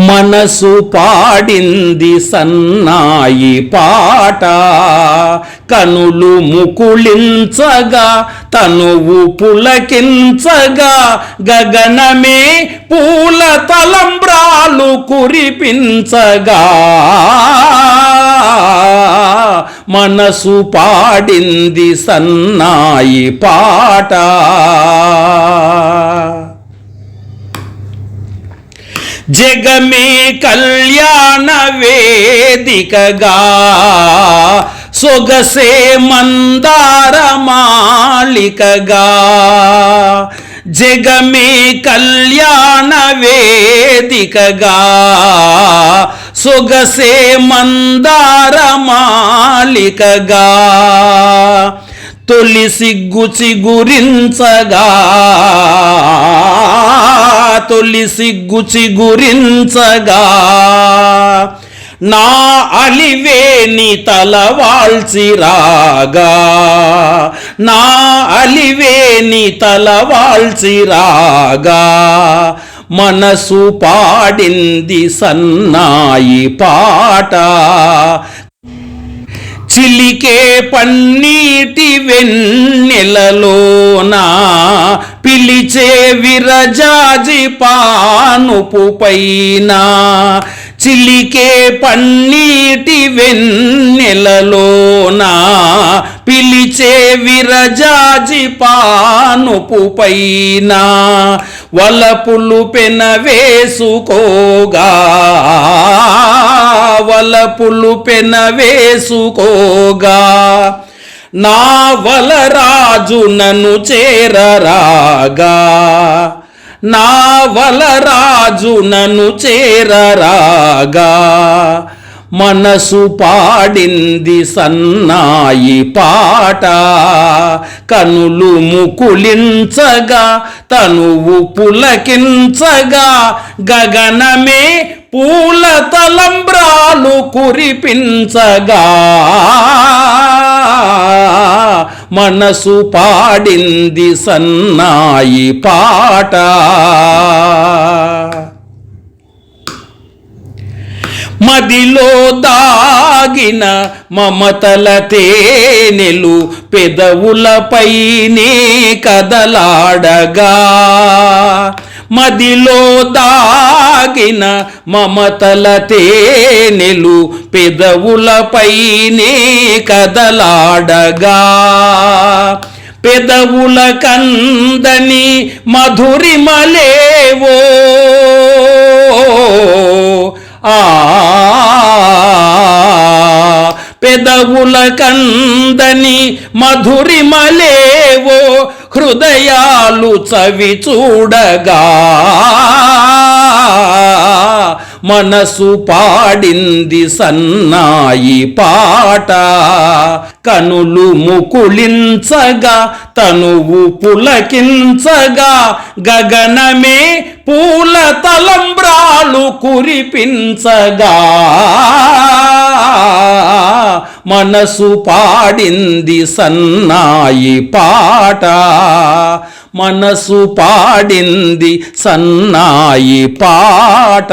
మనసు పాడింది సన్నాయి పాట. కనులు ముకుళించగా తనువు పులకించగా గగనమే పూల తలంబ్రాలు కురిపించగా. మనసు పాడింది సన్నాయి పాట. జగమే కళ్యాణ వేదికగా. సొగసే మందార మాళికగా. జగమే కళ్యాణ వేదికగా. సొగసే మందార మాళికగా. తొలి సిగ్గు చిగురించగా. తొలి సిగ్గు చిగురించగా నా అలివేని తలవాల్చి రాగా నా అలివేని తలవాల్చి రాగా మనసు పాడింది సన్నాయి పాట చిలికే పన్నీటి వెన్నెలలోన పిలిచే విరజాజి పానుపు పైన చిలికే పన్నీటి వెన్నెలలోన పిలిచే విరజాజి పానుపు పైన వలపులు పెన వేసుకోగా వలపులు పెన వేసుకోగా. నా వలరాజు నన్ను చేరరాగా. నా వలరాజు నన్ను చేరరాగా. మనసు పాడింది సన్నాయి పాట. కనులు ముకులించగా తనువు పులకించగా గగనమే పూల తలంబ్రాలు కురిపించగా. మనసు పాడింది సన్నాయి పాట. మదిలో దాగిన మమతల తేనెలు పెదవులపైనే కదలాడగా. మదిలో దాగిన మమతల తేనెలు పెదవులపైనే కదలాడగా. పెదవుల కందని మధురిమలేవో. పెదవుల కందని మధురిమలేవో హృదయాలు చవి చూడగా. మనసు పాడింది సన్నాయి పాట. కనులు ముకుళించగా తనువు పులకించగా గగనమే పూల తలంబ్ర తలంబ్రాలు కురిపించగా మనసు పాడింది సన్నాయి పాట. మనసు పాడింది సన్నాయి పాట.